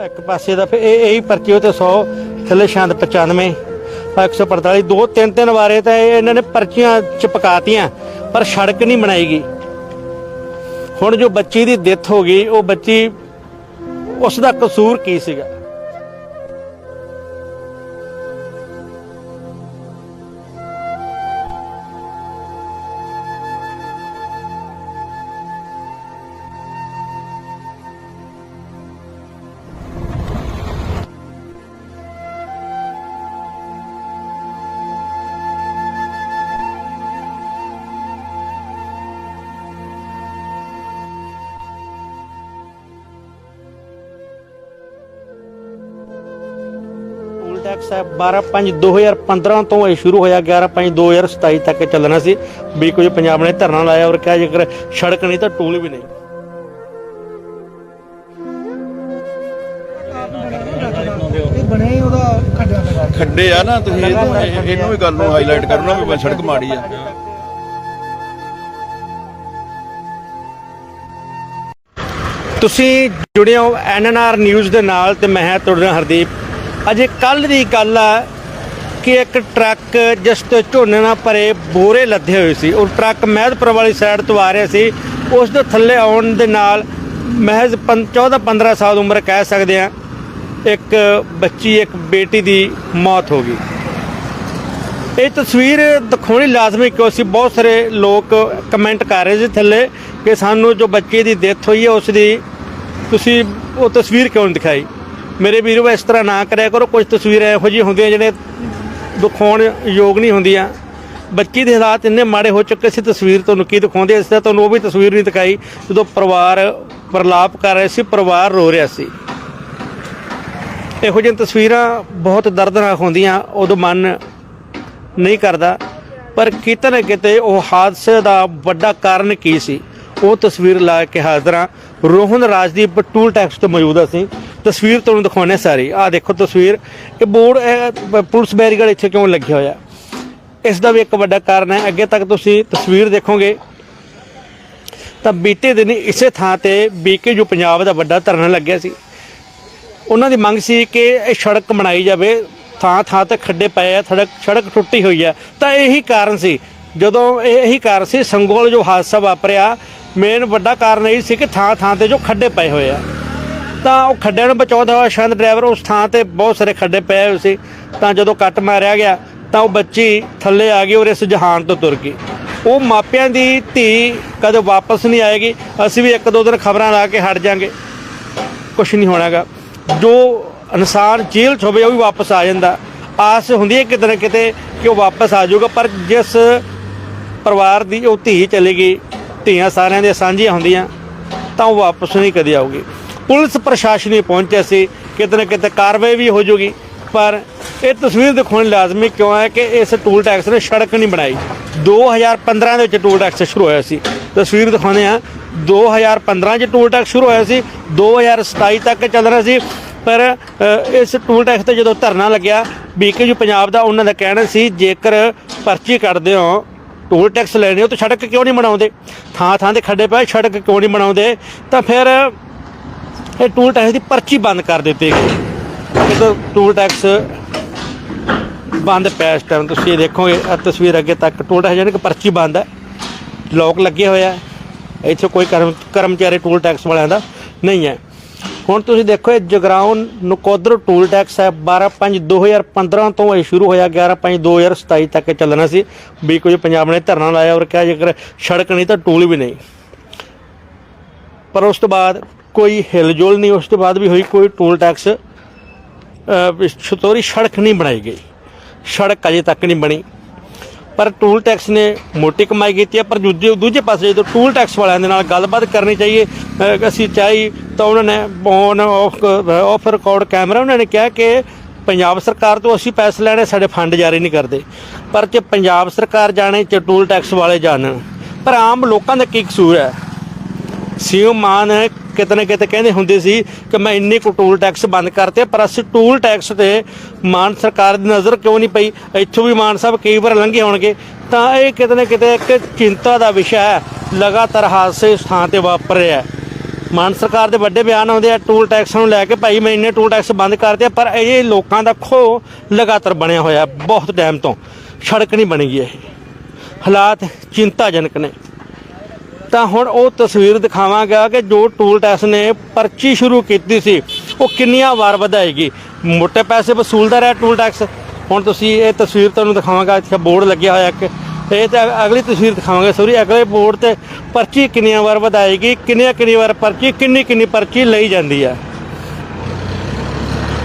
ਇੱਕ ਪਾਸੇ ਦਾ ਫਿਰ ਇਹ ਇਹੀ ਪਰਚੀ ਉਹ ਤੇ 100 ਥੱਲੇ ਸ਼ਾਂਤ 95 ਆਹ 145 ਦੋ, ਤਿੰਨ ਤਿੰਨ ਵਾਰੇ ਤਾਂ ਇਹ ਇਹਨਾਂ ਨੇ ਪਰਚੀਆਂ ਚਿਪਕਾਤੀਆਂ, ਪਰ ਸੜਕ ਨਹੀਂ ਬਣਾਈ ਗਈ। ਹੁਣ ਜੋ ਬੱਚੀ ਦੀ ਡੈਥ ਹੋ ਗਈ, ਉਹ ਬੱਚੀ, ਉਸ ਦਾ ਕਸੂਰ ਕੀ ਸੀਗਾ? ਟੈਕਸ ਹੈ 12/5/2015 ਤੋਂ ਇਹ ਸ਼ੁਰੂ ਹੋਇਆ 11/5/2027 ਤੱਕ ਚੱਲਣਾ ਸੀ। ਵੀ ਕੋਈ ਪੰਜਾਬ ਨੇ ਧਰਨਾ ਲਾਇਆ ਔਰ ਕਿਹਾ ਜੇਕਰ ਸੜਕ ਨਹੀਂ ਤਾਂ ਟੂਲ ਵੀ ਨਹੀਂ। ਖੱਡੇ ਆ ਨਾ ਤੁਸੀਂ ਇਹਨੂੰ ਇਹ- ਇਹਨੂੰ ਵੀ ਗੱਲ ਨੂੰ ਹਾਈਲਾਈਟ ਕਰੋ ਨਾ ਵੀ ਸੜਕ ਮਾੜੀ ਆ। ਤੁਸੀਂ ਜੁੜੇ ਹੋ ਐਨਐਨਆਰ ਨਿਊਜ਼ ਦੇ ਨਾਲ ਤੇ ਮੈਂ ਹਾਂ ਤੁਹਾਡਾ ਹਰਦੀਪ ਅਜੇ ਕੱਲ ਦੀ ਗੱਲ ਆ ਕਿ ਇੱਕ ਟਰੱਕ ਜਿਸ ਤੇ ਝੋਨੇ ਨਾਲ ਭਰੇ ਬੋਰੇ ਲੱਦੇ ਹੋਏ ਸੀ, ਉਹ ਟਰੱਕ ਮਹਿਦਪੁਰ ਵਾਲੀ ਸਾਈਡ ਤੋਂ ਆ ਰਿਹਾ ਸੀ, ਉਸ ਦੇ ਥੱਲੇ ਆਉਣ ਦੇ ਨਾਲ ਮਹਿਜ਼ 14 15 ਸਾਲ ਉਮਰ ਕਹਿ ਸਕਦੇ ਆ, ਇੱਕ ਬੱਚੀ, ਇੱਕ ਬੇਟੀ ਦੀ ਮੌਤ ਹੋ ਗਈ। ਇਹ ਤਸਵੀਰ ਦਿਖਾਉਣੀ ਲਾਜ਼ਮੀ ਕਿਉਂ ਸੀ? ਬਹੁਤ ਸਾਰੇ ਲੋਕ ਕਮੈਂਟ ਕਰ ਰਹੇ ਸੀ ਥੱਲੇ ਕਿ ਸਾਨੂੰ ਜੋ ਬੱਚੇ ਦੀ ਡੈਥ ਹੋਈ ਹੈ, ਉਸ ਦੀ ਤੁਸੀਂ ਉਹ ਤਸਵੀਰ ਕਿਉਂ ਨਹੀਂ ਦਿਖਾਈ? ਮੇਰੇ ਵੀਰੋ, ਇਸ ਤਰ੍ਹਾਂ ਨਾ ਕਰਿਆ ਕਰੋ। ਕੁਝ ਤਸਵੀਰਾਂ ਇਹੋ ਜਿਹੀ ਹੁੰਦੀਆਂ ਜਿਹੜੇ ਦਿਖਾਉਣ ਯੋਗ ਨਹੀਂ ਹੁੰਦੀਆਂ। ਬੱਚੀ ਦੇ ਹਾਲਾਤ ਇੰਨੇ ਮਾੜੇ ਹੋ ਚੁੱਕੇ ਸੀ, ਤਸਵੀਰ ਤੁਹਾਨੂੰ ਕੀ ਦਿਖਾਉਂਦੇ? ਇਸ ਤਰ੍ਹਾਂ ਤੁਹਾਨੂੰ ਉਹ ਵੀ ਤਸਵੀਰ ਨਹੀਂ ਦਿਖਾਈ, ਜਦੋਂ ਪਰਿਵਾਰ ਪ੍ਰਲਾਪ ਕਰ ਰਿਹਾ ਸੀ, ਪਰਿਵਾਰ ਰੋ ਰਿਹਾ ਸੀ। ਇਹੋ ਜਿਹੀਆਂ ਤਸਵੀਰਾਂ ਬਹੁਤ ਦਰਦਨਾਕ ਹੁੰਦੀਆਂ, ਉਦੋਂ ਮਨ ਨਹੀਂ ਕਰਦਾ। ਪਰ ਕਿਤੇ ਨਾ ਕਿਤੇ ਉਹ ਹਾਦਸੇ ਦਾ ਵੱਡਾ ਕਾਰਨ ਕੀ ਸੀ? ਉਹ ਤਸਵੀਰ ਲਾ ਕੇ ਹਾਜ਼ਰਾਂ ਰੋਹਨ ਰਾਜਦੀਪ ਟੂਲ ਟੈਕਸ ਤੋਂ ਮੌਜੂਦ ਅਸੀਂ। ਤਸਵੀਰ ਤੁਹਾਨੂੰ ਦਿਖਾਉਣੇ ਸਾਰੀ। ਆਹ ਦੇਖੋ ਤਸਵੀਰ। ਇਹ ਬੋਰਡ ਪੁਲਿਸ ਬੈਰੀਗੇਡ ਇੱਥੇ ਕਿਉਂ ਲੱਗਿਆ ਹੋਇਆ? ਇਸ ਦਾ ਵੀ ਇੱਕ ਵੱਡਾ ਕਾਰਨ ਹੈ। ਅੱਗੇ ਤੱਕ ਤੁਸੀਂ ਤਸਵੀਰ ਦੇਖੋਗੇ। ਤਾਂ ਬੀਤੇ ਦਿਨ ਇਸੇ ਥਾਂ ਤੇ ਬੀਕੇ ਜੋ ਪੰਜਾਬ ਦਾ ਵੱਡਾ ਧਰਨਾ ਲੱਗਿਆ ਸੀ। ਉਹਨਾਂ ਦੀ ਮੰਗ ਸੀ ਕਿ ਇਹ ਸੜਕ ਬਣਾਈ ਜਾਵੇ। ਥਾਂ ਥਾਂ ਤੇ ਖੱਡੇ ਪਏ ਆ, ਸੜਕ ਸੜਕ ਟੁੱਟੀ ਹੋਈ ਹੈ ਤਾਂ ਇਹੀ ਕਾਰਨ ਸੀ। ਜਦੋਂ ਇਹ ਇਹੀ ਕਾਰਨ ਸੀ, ਸੰਗੋਲ ਜੋ ਹਾਦਸਾ ਵਾਪਰਿਆ, ਮੇਨ ਵੱਡਾ ਕਾਰਨ ਇਹ ਸੀ ਕਿ ਥਾਂ ਥਾਂ ਤੇ ਜੋ ਖੱਡੇ ਪਏ ਹੋਏ ਆ। ਤਾਂ ਉਹ ਖੱਡਿਆਂ ਨੂੰ ਬਚਾਉਂਦਾ ਹੋਇਆ ਸ਼ਾਇਦ ਡਰਾਈਵਰ ਉਸ ਥਾਂ ਤੇ ਬਹੁਤ ਸਾਰੇ ਖੱਡੇ ਪਏ ਹੋਏ ਸੀ। ਤਾਂ ਜਦੋਂ ਕੱਟ ਮਾਰਿਆ ਗਿਆ, ਤਾਂ ਉਹ ਬੱਚੀ ਥੱਲੇ ਆ ਗਈ ਔਰ ਇਸ ਜਹਾਨ ਤੋਂ ਤੁਰ ਗਈ। ਉਹ ਮਾਪਿਆਂ ਦੀ ਧੀ ਕਦੇ ਵਾਪਸ ਨਹੀਂ ਆਏਗੀ। ਅਸੀਂ ਵੀ ਇੱਕ ਦੋ ਦਿਨ ਖਬਰਾਂ ਲਾ ਕੇ ਹਟ ਜਾਾਂਗੇ। ਕੁਛ ਨਹੀਂ ਹੋਣਾਗਾ। ਜੋ ਇਨਸਾਨ ਜੇਲ੍ਹ 'ਚ ਹੋਵੇ, ਉਹ ਵੀ ਵਾਪਸ ਆ ਜਾਂਦਾ। ਆਸ ਹੁੰਦੀ ਹੈ ਕਿਤੇ ਨਾ ਕਿਤੇ ਕਿ ਉਹ ਵਾਪਸ ਆ ਜਾਊਗਾ, ਪਰ ਜਿਸ ਪਰਿਵਾਰ ਦੀ ਉਹ ਧੀ ਚਲੀ ਗਈ, ਧੀਆਂ ਸਾਰਿਆਂ ਦੀਆਂ ਸਾਂਝੀਆਂ ਹੁੰਦੀਆਂ, ਤਾਂ ਉਹ ਵਾਪਸ ਨਹੀਂ ਕਦੇ ਆਊਗੀ। ਪੁਲਿਸ ਪ੍ਰਸ਼ਾਸਨ ਹੀ ਪਹੁੰਚਿਆ ਸੀ, ਕਿਤੇ ਨਾ ਕਿਤੇ ਕਾਰਵਾਈ ਵੀ ਹੋ ਜੂਗੀ। ਪਰ ਇਹ ਤਸਵੀਰ ਦਿਖਾਉਣੀ ਲਾਜ਼ਮੀ ਕਿਉਂ ਹੈ ਕਿ ਇਸ ਟੂਲ ਟੈਕਸ ਨੇ ਸੜਕ ਨਹੀਂ ਬਣਾਈ। 2015 ਦੇ ਵਿੱਚ ਟੂਲ ਟੈਕਸ ਸ਼ੁਰੂ ਹੋਇਆ ਸੀ। ਤਸਵੀਰ ਦਿਖਾਉਂਦੇ ਆ 2015 ਚ ਟੂਲ ਟੈਕਸ ਸ਼ੁਰੂ ਹੋਇਆ ਸੀ। 2027 ਤੱਕ ਚੱਲ ਰਿਹਾ ਸੀ। ਪਰ ਇਸ ਟੂਲ ਟੈਕਸ ਤੇ ਜਦੋਂ ਧਰਨਾ ਲੱਗਿਆ ਬੀਕੇ ਜੋ ਪੰਜਾਬ ਦਾ ਉਹਨਾਂ ਦਾ ਕਹਿਣਾ ਸੀ, ਜੇਕਰ ਪਰਚੀ ਕੱਢਦੇ ਹੋ ਟੂਲ ਟੈਕਸ ਲੈਣੇ ਹੋ ਤਾਂ ਸੜਕ ਕਿਉਂ ਨਹੀਂ ਬਣਾਉਂਦੇ? ਥਾਂ ਥਾਂ ਤੇ ਖੱਡੇ ਪਏ, ਸੜਕ ਕਿਉਂ ਨਹੀਂ ਬਣਾਉਂਦੇ? ਤਾਂ ਫਿਰ ਇਹ ਟੂਲ ਟੈਕਸ ਦੀ ਪਰਚੀ ਬੰਦ ਕਰ ਦਿੱਤੀ ਗਈ। ਜਦੋਂ ਟੂਲ ਟੈਕਸ ਬੰਦ ਪਿਆ ਇਸ ਟਾਈਮ ਤੁਸੀਂ ਇਹ ਦੇਖੋਗੇ, ਇਹ ਤਸਵੀਰ ਅੱਗੇ ਤੱਕ ਟੂਲ ਟੈਕਸ ਜਾਨੀ ਕਿ ਪਰਚੀ ਬੰਦ ਹੈ। ਲੋਕ ਲੱਗੇ ਹੋਇਆ ਇੱਥੇ ਕੋਈ ਕਰਮ, ਕਰਮਚਾਰੀ ਟੂਲ ਟੈਕਸ ਵਾਲਿਆਂ ਦਾ ਨਹੀਂ ਹੈ। ਹੁਣ ਤੁਸੀਂ ਦੇਖੋ, ਇਹ ਜਗਰਾਉਂ ਨਕੋਦਰ ਟੂਲ ਟੈਕਸ ਹੈ। 12/5/2015 ਤੋਂ ਇਹ ਸ਼ੁਰੂ ਹੋਇਆ। 11/5/2027 ਤੱਕ ਇਹ ਚੱਲਣਾ ਸੀ। ਵੀ ਕੁਝ ਪੰਜਾਬ ਨੇ ਧਰਨਾ ਲਾਇਆ ਔਰ ਕਿਹਾ ਜੇਕਰ ਸੜਕ ਨਹੀਂ ਤਾਂ ਟੂਲ ਵੀ ਨਹੀਂ। ਪਰ ਉਸ ਤੋਂ ਬਾਅਦ ਕੋਈ ਹਿਲਜੁਲ ਨਹੀਂ, ਉਸ ਤੋਂ ਬਾਅਦ ਵੀ ਹੋਈ ਕੋਈ ਟੂਲ ਟੈਕਸ ਛਤੋਰੀ ਸੜਕ ਨਹੀਂ ਬਣਾਈ ਗਈ। ਸੜਕ ਅਜੇ ਤੱਕ ਨਹੀਂ ਬਣੀ। ਪਰ ਟੂਲ ਟੈਕਸ ਨੇ ਮੋਟੀ ਕਮਾਈ ਕੀਤੀ ਹੈ, ਪਰ ਦੂਜੇ ਦੂਜੇ ਪਾਸੇ ਜਦੋਂ ਟੂਲ ਟੈਕਸ ਵਾਲਿਆਂ ਦੇ ਨਾਲ ਗੱਲਬਾਤ ਕਰਨੀ ਚਾਹੀਏ ਅਸੀਂ ਚਾਹੀ ਤਾਂ ਉਹਨਾਂ ਨੇ ਔਨ ਆਫ ਰਿਕਾਰਡ ਕੈਮਰਾ ਉਹਨਾਂ ਨੇ ਕਿਹਾ ਕਿ ਪੰਜਾਬ ਸਰਕਾਰ ਤੋਂ ਅਸੀਂ ਪੈਸੇ ਲੈਣੇ, ਸਾਡੇ ਫੰਡ ਜਾਰੀ ਨਹੀਂ ਕਰਦੇ। ਪਰ ਜੇ ਪੰਜਾਬ ਸਰਕਾਰ ਜਾਣੇ ਚ ਟੂਲ ਟੈਕਸ ਵਾਲੇ ਜਾਣਨ ਪਰ ਆਮ ਲੋਕਾਂ ਦਾ ਕੀ ਕਸੂਰ ਹੈ? ਸੀਐਮ ਮਾਨ ਕਿਤੇ ਨਾ ਕਿਤੇ ਕਹਿੰਦੇ ਹੁੰਦੇ ਸੀ ਕਿ ਮੈਂ ਇੰਨੇ ਕੁ ਟੂਲ ਟੈਕਸ ਬੰਦ ਕਰਤੇ ਪਰ ਅਸੀਂ ਟੂਲ ਟੈਕਸ ਤੇ ਮਾਨ ਸਰਕਾਰ ਦੀ ਨਜ਼ਰ ਕਿਉਂ ਨਹੀਂ ਪਈ? ਇੱਥੋਂ ਵੀ ਮਾਨ ਸਾਹਿਬ ਕਈ ਵਾਰ ਲੰਘੇ ਹੋਣਗੇ। ਤਾਂ ਇਹ ਕਿਤੇ ਨਾ ਕਿਤੇ ਇੱਕ ਚਿੰਤਾ ਦਾ ਵਿਸ਼ਾ ਹੈ ਲਗਾਤਾਰ ਹਾਦਸੇ ਸਥਾਨ ਤੇ ਵਾਪਰ ਰਿਹਾ ਹੈ। ਮਾਨ ਸਰਕਾਰ ਦੇ ਵੱਡੇ ਬਿਆਨ ਆਉਂਦੇ ਆ ਟੂਲ ਟੈਕਸ ਨੂੰ ਲੈ ਕੇ ਭਾਈ ਮੈਂ ਇੰਨੇ ਟੂਲ ਟੈਕਸ ਬੰਦ ਕਰਤੇ ਆ, ਪਰ ਇਹ ਲੋਕਾਂ ਦਾ ਖੋ ਲਗਾਤਾਰ ਬਣਿਆ ਹੋਇਆ ਬਹੁਤ ਟਾਈਮ ਤੋਂ। ਸੜਕ ਨਹੀਂ ਬਣੀ ਇਹ। ਹਾਲਾਤ ਚਿੰਤਾਜਨਕ ਨੇ। ਤਾਂ ਹੁਣ ਉਹ ਤਸਵੀਰ ਦਿਖਾਵਾਂਗਾ ਕਿ ਜੋ ਟੂਲ ਟੈਕਸ ਨੇ ਪਰਚੀ ਸ਼ੁਰੂ ਕੀਤੀ ਸੀ, ਉਹ ਕਿੰਨੀਆਂ ਵਾਰ ਵਧਾਏਗੀ। ਮੋٹے ਪੈਸੇ ਵਸੂਲਦਾ ਰਿਹਾ ਟੂਲ ਟੈਕਸ ਹੁਣ ਤੁਸੀਂ ਇਹ ਤਸਵੀਰ ਤੁਹਾਨੂੰ ਦਿਖਾਵਾਂਗਾ, ਇੱਥੇ ਬੋਰਡ ਲੱਗਿਆ ਹੋਇਆ ਇੱਕ। ਇਹ ਤਾਂ ਅਗਲੀ ਤਸਵੀਰ ਦਿਖਾਵਾਂਗੇ ਸੋਰੀ ਅਗਲੇ ਬੋਰਡ ਤੇ ਪਰਚੀ ਕਿੰਨੀਆਂ ਵਾਰ ਵਧਾਏਗੀ ਕਿੰਨੀਆਂ ਕਿੰਨੀ ਵਾਰ ਪਰਚੀ ਕਿੰਨੀ ਕਿੰਨੀ ਪਰਚੀ ਲਈ ਜਾਂਦੀ ਹੈ।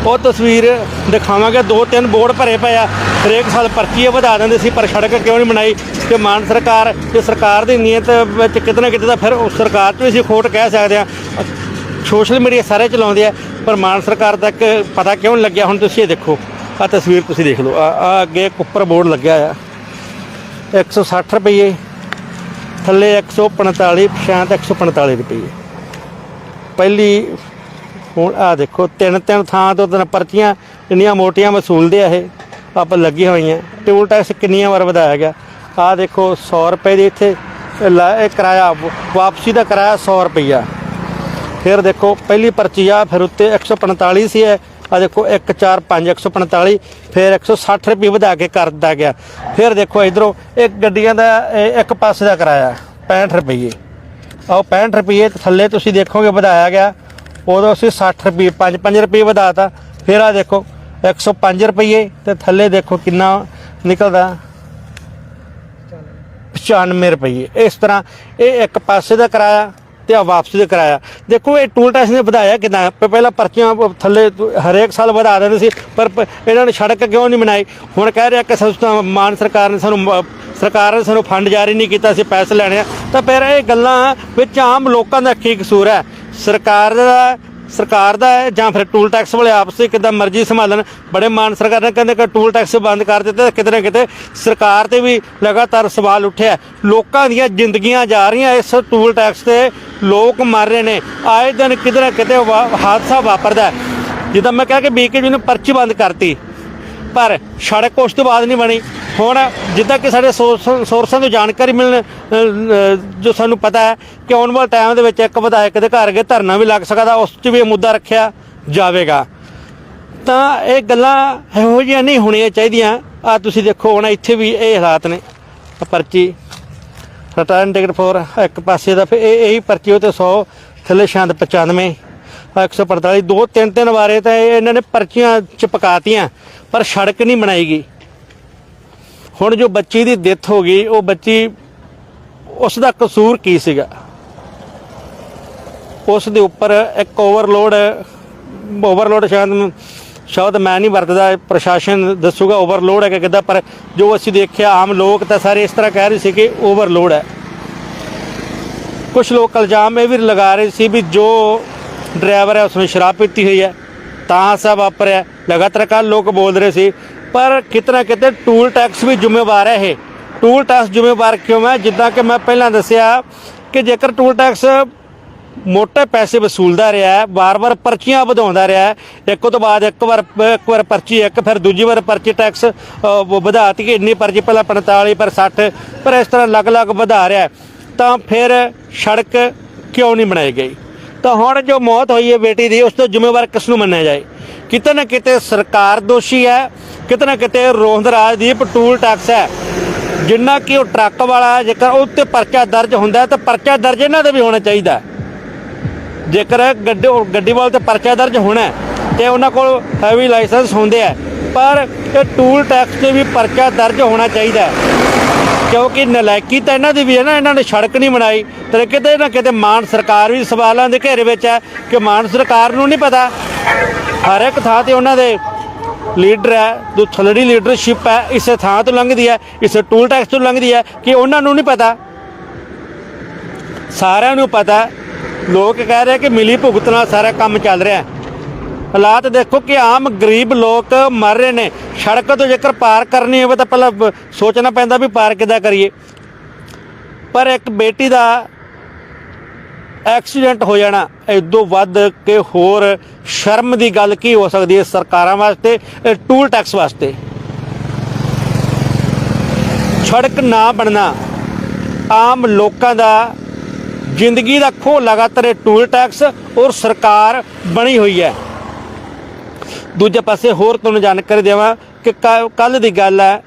ਉਹ ਤਸਵੀਰ ਦਿਖਾਵਾਂਗੇ। ਦੋ ਤਿੰਨ ਬੋਰਡ ਭਰੇ ਪਏ ਆ। ਹਰੇਕ ਸਾਲ ਪਰਚੀ ਵਧਾ ਦਿੰਦੇ ਸੀ, ਪਰ ਸੜਕ ਕਿਉਂ ਨਹੀਂ ਬਣਾਈ? ਕਿ ਮਾਨ ਸਰਕਾਰ ਤੇ ਸਰਕਾਰ ਦੀ ਨੀਅਤ ਵਿੱਚ ਕਿਤੇ ਨਾ ਕਿਤੇ ਤਾਂ ਫਿਰ ਉਸ ਸਰਕਾਰ 'ਚ ਵੀ ਅਸੀਂ ਖੋਟ ਕਹਿ ਸਕਦੇ ਆ। ਸੋਸ਼ਲ ਮੀਡੀਆ ਸਾਰੇ ਚਲਾਉਂਦੇ ਆ, ਪਰ ਮਾਨ ਸਰਕਾਰ ਤੱਕ ਪਤਾ ਕਿਉਂ ਨਹੀਂ ਲੱਗਿਆ? ਹੁਣ ਤੁਸੀਂ ਇਹ ਦੇਖੋ। ਆ ਤਸਵੀਰ ਤੁਸੀਂ ਦੇਖ ਲਓ। ਆ ਆ ਅੱਗੇ ਇੱਕ ਉੱਪਰ ਬੋਰਡ ਲੱਗਿਆ ਆ। 160 ਰੁਪਏ। ਥੱਲੇ 145 ਪਛਾਂਤ 145 ਰੁਪਏ। ਪਹਿਲੀ ਹੁਣ ਆ ਦੇਖੋ, ਤਿੰਨ ਤਿੰਨ ਥਾਂ ਤੋਂ ਤਿੰਨ ਪਰਚੀਆਂ, ਇੰਨੀਆਂ ਮੋਟੀਆਂ ਵਸੂਲਦੇ ਆ ਇਹ, ਆਪ ਲੱਗੀਆਂ ਹੋਈਆਂ। ਟੋਲ ਟੈਕਸ ਕਿੰਨੀਆਂ ਵਾਰ ਵਧਾਇਆ ਗਿਆ। ਆ ਦੇਖੋ 100 ਰੁਪਏ ਦੀ ਇੱਥੇ, ਇਹ ਲਾ- ਇਹ ਕਿਰਾਇਆ ਵਾਪਸੀ ਦਾ ਕਿਰਾਇਆ 100 ਰੁਪਈਆ। ਫਿਰ ਦੇਖੋ, ਪਹਿਲੀ ਪਰਚੀ ਆ, ਫਿਰ ਉੱਤੇ 145 ਸੀ ਹੈ ਆ ਦੇਖੋ 145 145 ਫਿਰ 160 ਰੁਪਏ ਵਧਾ ਕੇ ਕਰ ਦਿੱਤਾ ਗਿਆ। ਫਿਰ ਦੇਖੋ, ਇਧਰੋਂ ਇੱਕ ਗੱਡੀਆਂ ਦਾ, ਇਹ ਇੱਕ ਪਾਸੇ ਦਾ ਕਿਰਾਇਆ 65 ਰੁਪਏ ਆਹ 65 ਰੁਪਏ ਥੱਲੇ ਤੁਸੀਂ ਦੇਖੋਗੇ, ਵਧਾਇਆ ਗਿਆ। ਉਦੋਂ ਅਸੀਂ 60 ਰੁਪਏ 5-5 ਰੁਪਏ ਵਧਾਤਾ। ਫਿਰ ਆ ਦੇਖੋ 105 ਰੁਪਏ ਤੇ ਥੱਲੇ ਦੇਖੋ ਕਿੰਨਾ ਨਿਕਲਦਾ। 95 ਰੁਪਏ ਇਸ ਤਰ੍ਹਾਂ ਇਹ ਇੱਕ ਪਾਸੇ ਦਾ ਕਿਰਾਇਆ ਤੇ ਆ ਵਾਪਸੀ ਦਾ ਕਿਰਾਇਆ। ਦੇਖੋ, ਇਹ ਟੂਲ ਟੈਕਸ ਨੇ ਵਧਾਇਆ ਕਿੰਨਾ? ਪਹਿਲਾਂ ਪਰਚੀਆਂ ਥੱਲੇ ਹਰੇਕ ਸਾਲ ਵਧਾ ਦਿੰਦੇ ਸੀ, ਪਰ ਇਹਨਾਂ ਨੇ ਸੜਕ ਕਿਉਂ ਨਹੀਂ ਬਣਾਈ? ਹੁਣ ਕਹਿ ਰਿਹਾ ਕਿ ਸੰਸਥਾ ਮਾਨ ਸਰਕਾਰ ਨੇ ਸਾਨੂੰ ਮ- ਸਰਕਾਰ ਨੇ ਸਾਨੂੰ ਫੰਡ ਜਾਰੀ ਨਹੀਂ ਕੀਤਾ ਸੀ ਪੈਸੇ ਲੈਣੇ ਆ। ਤਾਂ ਫਿਰ ਇਹ ਗੱਲਾਂ ਵਿੱਚ ਆਮ ਲੋਕਾਂ ਦਾ ਕੀ ਕਸੂਰ ਹੈ? ਸਰਕਾਰ ਦਾ ਸਰਕਾਰ ਦਾ ਹੈ ਜਾਂ ਫਿਰ ਟੂਲ ਟੈਕਸ ਵਾਲੇ ਆਪਸ ਵਿੱਚ ਕਿੱਦਾਂ ਮਰਜ਼ੀ ਸੰਭਾਲਣ। ਬੜੇ ਮਾਨ ਸਰਕਾਰ ਨੇ ਕਹਿੰਦੇ ਕਿ ਟੂਲ ਟੈਕਸ ਬੰਦ ਕਰ ਦਿੱਤੇ ਤੇ ਕਿਤੇ ਨਾ ਕਿਤੇ ਸਰਕਾਰ ਤੇ ਵੀ ਲਗਾਤਾਰ ਸਵਾਲ ਉੱਠਿਆ ਲੋਕਾਂ ਦੀਆਂ ਜ਼ਿੰਦਗੀਆਂ ਜਾ ਰਹੀਆਂ, ਇਸ ਟੂਲ ਟੈਕਸ ਤੇ ਲੋਕ ਮਰ ਰਹੇ ਨੇ। ਆਏ ਦਿਨ ਕਿਤੇ ਨਾ ਕਿਤੇ ਵਾ- ਹਾਦਸਾ ਵਾਪਰਦਾ ਜਿੱਦਾਂ ਮੈਂ ਕਿਹਾ ਕਿ ਬੀਕੇਜੀ ਨੇ ਪਰਚੀ ਬੰਦ ਕਰਤੀ। ਪਰ ਸੜਕ ਉਸ ਤੋਂ ਬਾਅਦ ਨਹੀਂ ਬਣੀ। ਹੁਣ ਜਿੱਦਾਂ ਕਿ ਸਾਡੇ ਸੋਰਸ- ਸੋਰਸਾਂ ਤੋਂ ਜਾਣਕਾਰੀ ਮਿਲਣ ਜੋ ਸਾਨੂੰ ਪਤਾ ਹੈ ਕਿ ਆਉਣ ਵਾਲੇ ਟਾਈਮ ਦੇ ਵਿੱਚ ਇੱਕ ਵਿਧਾਇਕ ਦੇ ਘਰ ਅੱਗੇ ਧਰਨਾ ਵੀ ਲੱਗ ਸਕਦਾ, ਉਸ 'ਚ ਵੀ ਇਹ ਮੁੱਦਾ ਰੱਖਿਆ ਜਾਵੇਗਾ। ਤਾਂ ਇਹ ਗੱਲਾਂ ਇਹੋ ਜਿਹੀਆਂ ਨਹੀਂ ਹੋਣੀਆਂ ਚਾਹੀਦੀਆਂ। ਆ ਤੁਸੀਂ ਦੇਖੋ ਹੁਣ ਇੱਥੇ ਵੀ ਇਹ ਹਾਲਾਤ ਨੇ। ਪਰਚੀ ਰਿਟਰਨ ਟਿਕਟ ਫੋਰ ਇੱਕ ਪਾਸੇ ਦਾ, ਫਿਰ ਇਹ ਇਹੀ ਪਰਚੀ ਉਹ ਤੇ 100 ਥੱਲੇ ਸ਼ਾਂਤ 95 ਆਹ 145 ਦੋ ਤਿੰਨ ਤਿੰਨ ਵਾਰੇ ਤਾਂ ਇਹਨਾਂ ਨੇ ਪਰਚੀਆਂ ਚਪਕਾਤੀਆਂ। ਪਰ ਸੜਕ ਨਹੀਂ ਬਣਾਈ ਗਈ ਹੁਣ ਜੋ ਬੱਚੀ ਦੀ ਡੈਥ ਹੋ ਗਈ, ਉਹ ਬੱਚੀ ਉਸ ਦਾ ਕਸੂਰ ਕੀ ਸੀਗਾ? ਉਸ ਦੇ ਉੱਪਰ ਇੱਕ ਓਵਰਲੋਡ ਓਵਰਲੋਡ ਸ਼ਾਇਦ ਸ਼ਬਦ ਮੈਂ ਨਹੀਂ ਵਰਤਦਾ, ਪ੍ਰਸ਼ਾਸਨ ਦੱਸੂਗਾ ਓਵਰਲੋਡ ਹੈ ਕਿ ਕਿੱਦਾਂ, ਪਰ ਜੋ ਅਸੀਂ ਦੇਖਿਆ, ਆਮ ਲੋਕ ਤਾਂ ਸਾਰੇ ਇਸ ਤਰ੍ਹਾਂ ਕਹਿ ਰਹੇ ਸੀ ਕਿ ਓਵਰਲੋਡ ਹੈ। ਕੁਝ ਲੋਕ ਇਲਜ਼ਾਮ ਇਹ ਵੀ ਲਗਾ ਰਹੇ ਸੀ ਵੀ ਜੋ ਡਰਾਈਵਰ ਹੈ, ਉਸਨੇ ਸ਼ਰਾਬ ਪੀਤੀ ਹੋਈ ਹੈ, ਤਾਂ ਹਾਦਸਾ ਵਾਪਰਿਆ। ਲਗਾਤਾਰ ਕੱਲ ਲੋਕ ਬੋਲ ਰਹੇ ਸੀ, ਪਰ ਕਿਤਨਾ ਕਿਤੇ ਟੂਲ ਟੈਕਸ ਵੀ ਜ਼ਿੰਮੇਵਾਰ ਹੈ ਇਹ। ਟੂਲ ਟੈਕਸ ਜ਼ਿੰਮੇਵਾਰ ਕਿਉਂ ਹੈ? ਜਿੱਦਾਂ ਕਿ ਮੈਂ ਪਹਿਲਾਂ ਦੱਸਿਆ ਕਿ ਜੇਕਰ ਟੂਲ ਟੈਕਸ ਮੋਟੇ ਪੈਸੇ ਵਸੂਲਦਾ ਰਿਹਾ ਹੈ, ਵਾਰ-ਵਾਰ ਪਰਚੀਆਂ ਵਧਾਉਂਦਾ ਰਿਹਾ ਹੈ, ਇੱਕ ਤੋਂ ਬਾਅਦ ਇੱਕ ਵਾਰ ਇੱਕ ਵਾਰ ਪਰਚੀ, ਇੱਕ ਫਿਰ ਦੂਜੀ ਵਾਰ ਪਰਚੀ ਟੈਕਸ ਵਧਾਤੀ ਕਿ ਇੰਨੀ ਪਰਚੀ ਪਹਿਲਾਂ 45 ਪਰ 60 ਪਰ ਇਸ ਤਰ੍ਹਾਂ ਅਲੱਗ-ਅਲੱਗ ਵਧਾ ਰਿਹਾ ਤਾਂ ਫਿਰ ਸੜਕ ਕਿਉਂ ਨਹੀਂ ਬਣਾਈ ਗਈ? ਤਾਂ ਹੁਣ ਜੋ ਮੌਤ ਹੋਈ ਹੈ ਬੇਟੀ ਦੀ, ਉਸ ਤੋਂ ਜ਼ਿੰਮੇਵਾਰ ਕਿਸ ਨੂੰ ਮੰਨਿਆ ਜਾਏ? ਕਿਤੇ ਨਾ ਕਿਤੇ ਸਰਕਾਰ ਦੋਸ਼ੀ ਹੈ, ਕਿਤੇ ਨਾ ਕਿਤੇ ਰੋਹਿੰਦ ਰਾਜਦੀਪ ਟੂਲ ਟੈਕਸ ਹੈ। ਜਿੰਨਾ ਕਿ ਉਹ ਟਰੱਕ ਵਾਲਾ ਜੇਕਰ ਉਹ ਤੇ ਪਰਚਾ ਦਰਜ ਹੁੰਦਾ ਤਾਂ ਪਰਚਾ ਦਰਜ ਇਹਨਾਂ ਤੇ ਵੀ ਹੋਣਾ ਚਾਹੀਦਾ ਜੇਕਰ ਗੱਡੀ ਗੱਡੀ ਵਾਲੇ ਤੇ ਪਰਚਾ ਦਰਜ ਹੋਣਾ ਹੈ, ਤੇ ਉਹਨਾਂ ਕੋਲ ਹੈਵੀ ਲਾਇਸੈਂਸ ਹੁੰਦੇ ਆ ਪਰ ਇਹ ਟੂਲ ਟੈਕਸ ਤੇ ਵੀ ਪਰਚਾ ਦਰਜ ਹੋਣਾ ਚਾਹੀਦਾ ਕਿਉਂਕਿ ਨਲਾਇਕੀ ਤਾਂ ਇਹਨਾਂ ਦੀ ਵੀ ਹੈ ਨਾ, ਇਹਨਾਂ ਨੇ ਸੜਕ ਨਹੀਂ ਬਣਾਈ, ਤੇ ਕਿਤੇ ਨਾ ਕਿਤੇ ਮਾਨ ਸਰਕਾਰ ਵੀ ਸਵਾਲਾਂ ਦੇ ਘੇਰੇ ਵਿੱਚ ਹੈ ਕਿ ਮਾਨ ਸਰਕਾਰ ਨੂੰ ਨਹੀਂ ਪਤਾ। ਹਰ ਇੱਕ ਥਾਂ ਤੇ ਉਹਨਾਂ ਦੇ ਲੀਡਰ ਹੈ, ਜੋ ਥਲੜੀ ਲੀਡਰਸ਼ਿਪ ਹੈ, ਇਸੇ ਥਾਂ ਤੋਂ ਲੰਘਦੀ ਹੈ, ਇਸੇ ਟੂਲ ਟੈਕਸ ਤੋਂ ਲੰਘਦੀ ਹੈ ਕਿ ਉਹਨਾਂ ਨੂੰ ਨਹੀਂ ਪਤਾ। ਸਾਰਿਆਂ ਨੂੰ ਪਤਾ ਲੋਕ ਕਹਿ ਰਹੇ ਕਿ ਮਿਲੀ ਭੁਗਤ ਨਾਲ ਸਾਰਾ ਕੰਮ ਚੱਲ ਰਿਹਾ ਹਾਲਾਤ ਦੇਖੋ ਕਿ ਆਮ ਗਰੀਬ ਲੋਕ ਮਰ ਰਹੇ ਨੇ। ਸੜਕ ਤੋਂ ਜੇਕਰ ਪਾਰ ਕਰਨੀ ਹੋਵੇ ਤਾਂ ਪਹਿਲਾਂ ਸੋਚਣਾ ਪੈਂਦਾ ਵੀ ਪਾਰ ਕਿੱਦਾਂ ਕਰੀਏ। ਪਰ ਇੱਕ ਬੇਟੀ ਦਾ ਐਕਸੀਡੈਂਟ ਹੋ ਜਾਣਾ ਇਦੋਂ ਵੱਧ ਕੇ ਹੋਰ ਸ਼ਰਮ ਦੀ ਗੱਲ ਕੀ ਹੋ ਸਕਦੀ ਹੈ ਸਰਕਾਰਾਂ ਵਾਸਤੇ, ਇਹ ਟੂਲ ਟੈਕਸ ਵਾਸਤੇ? ਸੜਕ ਨਾ ਬਣਨਾ, ਆਮ ਲੋਕਾਂ ਦਾ ਜ਼ਿੰਦਗੀ ਦਾ ਖੋ ਲਗਾਤਾਰ ਇਹ ਟੂਲ ਟੈਕਸ ਔਰ ਸਰਕਾਰ ਬਣੀ ਹੋਈ ਹੈ। ਦੂਜੇ ਪਾਸੇ ਹੋਰ ਤੁਹਾਨੂੰ ਜਾਣਕਾਰੀ ਦੇਵਾਂ ਕਿ ਕੱਲ ਦੀ ਗੱਲ ਹੈ,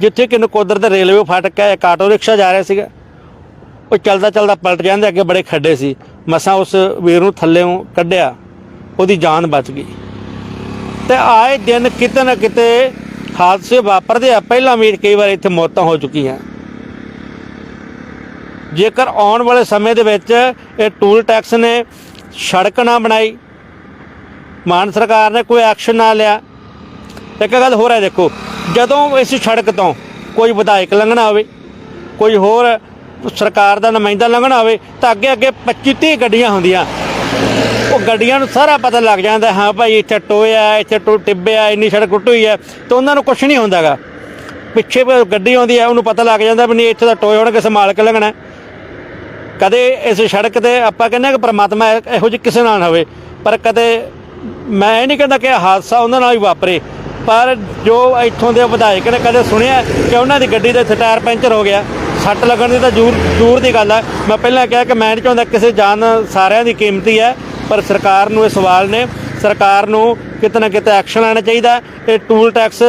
ਜਿੱਥੇ ਕਿ ਨਕੋਦਰ ਦਾ ਰੇਲਵੇ ਫਾਟਕ ਹੈ, ਇੱਕ ਆਟੋ ਰਿਕਸ਼ਾ ਜਾ ਰਿਹਾ ਸੀਗਾ। ਉਹ ਚਲਦਾ ਚਲਦਾ ਪਲਟ ਜਾਂਦੇ, ਅੱਗੇ ਬੜੇ ਖੱਡੇ ਸੀ। ਮਸਾਂ ਉਸ ਵੀਰ ਨੂੰ ਥੱਲੇੋਂ ਕੱਢਿਆ, ਉਹਦੀ ਜਾਨ ਬਚ ਗਈ। ਤੇ ਆਏ ਦਿਨ ਕਿਤੇ ਨਾ ਕਿਤੇ ਹਾਦਸੇ ਵਾਪਰਦੇ ਆ। ਪਹਿਲਾਂ ਵੀ ਕਈ ਵਾਰ ਇੱਥੇ ਮੌਤਾਂ ਹੋ ਚੁੱਕੀਆਂ। ਜੇਕਰ ਆਉਣ ਵਾਲੇ ਸਮੇਂ ਦੇ ਵਿੱਚ ਇਹ ਟੂਲ ਟੈਕਸ ਨੇ ਸੜਕ ਨਾ ਬਣਾਈ, ਮਾਨ ਸਰਕਾਰ ਨੇ ਕੋਈ ਐਕਸ਼ਨ ਨਾ ਲਿਆ। ਇੱਕ ਗੱਲ ਹੋਰ ਹੈ ਦੇਖੋ, ਜਦੋਂ ਇਸ ਸੜਕ ਤੋਂ ਕੋਈ ਵਿਧਾਇਕ ਲੰਘਣਾ ਹੋਵੇ, ਕੋਈ ਹੋਰ ਸਰਕਾਰ ਦਾ ਨੁਮਾਇੰਦਾ ਲੰਘਣਾ ਹੋਵੇ ਤਾਂ ਅੱਗੇ ਅੱਗੇ 25 30 ਗੱਡੀਆਂ ਹੁੰਦੀਆਂ। ਉਹ ਗੱਡੀਆਂ ਨੂੰ ਸਾਰਾ ਪਤਾ ਲੱਗ ਜਾਂਦਾ, ਹਾਂ ਭਾਈ ਇੱਥੇ ਟੋਇਆ ਇੱਥੇ ਟੋ ਟਿੱਬਿਆ ਇੰਨੀ ਸੜਕ ਟੁੱਟੀ ਹੋਈ ਹੈ ਤਾਂ ਉਹਨਾਂ ਨੂੰ ਕੁਝ ਨਹੀਂ ਹੁੰਦਾਗਾ। ਪਿੱਛੇ ਗੱਡੀ ਆਉਂਦੀ ਹੈ ਉਹਨੂੰ ਪਤਾ ਲੱਗ ਜਾਂਦਾ ਵੀ ਨਹੀਂ, ਇੱਥੇ ਦਾ ਟੋਏ ਹੋਣਗੇ ਕਿਸੇ ਮਾਲਕ ਲੰਘਣਾ। ਕਦੇ ਇਸ ਸੜਕ ਤੇ ਆਪਾਂ ਕਹਿੰਦੇ ਹਾਂ ਕਿ ਪ੍ਰਮਾਤਮਾ ਇਹੋ ਜਿਹੀ ਕਿਸੇ ਨਾਲ ਹੋਵੇ, ਪਰ ਕਦੇ ਮੈਂ ਇਹ ਨਹੀਂ ਕਹਿੰਦਾ ਕਿ ਹਾਦਸਾ ਉਹਨਾਂ ਨਾਲ ਹੀ ਵਾਪਰੇ, ਪਰ ਜੋ ਇੱਥੋਂ ਦੇ ਵਿਧਾਇਕ ਨੇ ਕਦੇ ਸੁਣਿਆ ਕਿ ਉਹਨਾਂ ਦੀ ਗੱਡੀ ਦੇ ਇੱਥੇ ਟਾਇਰ ਪੈਂਚਰ ਹੋ ਗਿਆ ਸੱਟ ਲੱਗਣ ਦੀ ਤਾਂ ਦੂਰ ਦੂਰ ਦੀ ਗੱਲ ਹੈ ਮੈਂ ਪਹਿਲਾਂ ਕਿਹਾ ਕਿ ਮੈਂ ਨਹੀਂ ਚਾਹੁੰਦਾ ਕਿਸੇ ਜਾਨ ਸਾਰਿਆਂ ਦੀ ਕੀਮਤੀ ਹੈ, ਪਰ ਸਰਕਾਰ ਨੂੰ ਇਹ ਸਵਾਲ ਨੇ। ਸਰਕਾਰ ਨੂੰ ਕਿਤੇ ਨਾ ਕਿਤੇ ਐਕਸ਼ਨ ਲੈਣਾ ਚਾਹੀਦਾ। ਇਹ ਟੂਲ ਟੈਕਸ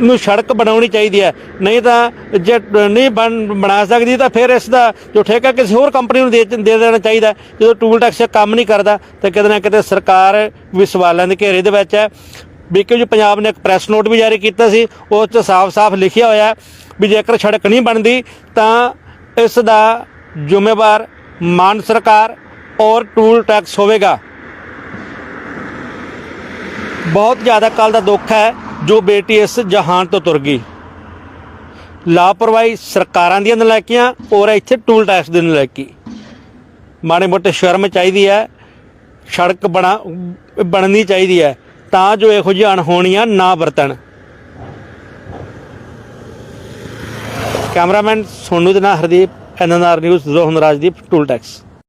ਨੂੰ ਸੜਕ ਬਣਾਉਣੀ ਚਾਹੀਦੀ ਹੈ। ਨਹੀਂ ਤਾਂ ਜੇ ਨਹੀਂ ਬਣ, ਬਣਾ ਸਕਦੀ ਤਾਂ ਫਿਰ ਇਸ ਦਾ ਜੋ ਠੇਕਾ ਕਿਸੇ ਹੋਰ ਕੰਪਨੀ ਨੂੰ ਦੇ ਦੇਣਾ ਚਾਹੀਦਾ। ਜਦੋਂ ਟੂਲ ਟੈਕਸ ਕੰਮ ਨਹੀਂ ਕਰਦਾ, ਤਾਂ ਕਿਤੇ ਨਾ ਕਿਤੇ ਸਰਕਾਰ ਵੀ ਸਵਾਲਾਂ ਦੇ ਘੇਰੇ ਦੇ ਵਿੱਚ ਹੈ। ਬੀਕੇ ਜੀ ਪੰਜਾਬ ਨੇ ਇੱਕ ਪ੍ਰੈਸ ਨੋਟ ਵੀ ਜਾਰੀ ਕੀਤਾ ਸੀ। ਉਸ 'ਚ ਸਾਫ਼-ਸਾਫ਼ ਲਿਖਿਆ ਹੋਇਆ ਵੀ ਜੇਕਰ ਸੜਕ ਨਹੀਂ ਬਣਦੀ ਤਾਂ ਇਸ ਦਾ ਜ਼ਿੰਮੇਵਾਰ ਮਾਨ ਸਰਕਾਰ ਔਰ ਟੂਲ ਟੈਕਸ ਹੋਵੇਗਾ। ਬਹੁਤ ਜ਼ਿਆਦਾ ਕੱਲ ਦਾ ਦੁੱਖ ਹੈ ਜੋ ਬੇਟੀ ਇਸ ਜਹਾਨ ਤੋਂ ਤੁਰ ਗਈ। ਲਾਪਰਵਾਹੀ ਸਰਕਾਰਾਂ ਦੀਆਂ ਨਲਾਇਕੀਆਂ ਔਰ ਇੱਥੇ ਟੂਲ ਟੈਕਸ ਦੀ ਨਲਾਇਕੀ। ਮਾੜੇ ਮੋਟੇ ਸ਼ਰਮ ਚਾਹੀਦੀ ਹੈ, ਸੜਕ ਬਣਾ, ਬਣਨੀ ਚਾਹੀਦੀ ਹੈ ਤਾਂ ਜੋ ਇਹੋ ਜਿਹੀਆਂ ਅਣਹੋਣੀਆਂ ਨਾ ਵਰਤਣ। ਕੈਮਰਾਮੈਨ ਸੋਨੂ ਦੇ ਨਾਲ Hardeep NNR news ਜ਼ੋਹਨ Rajdeep toll tax.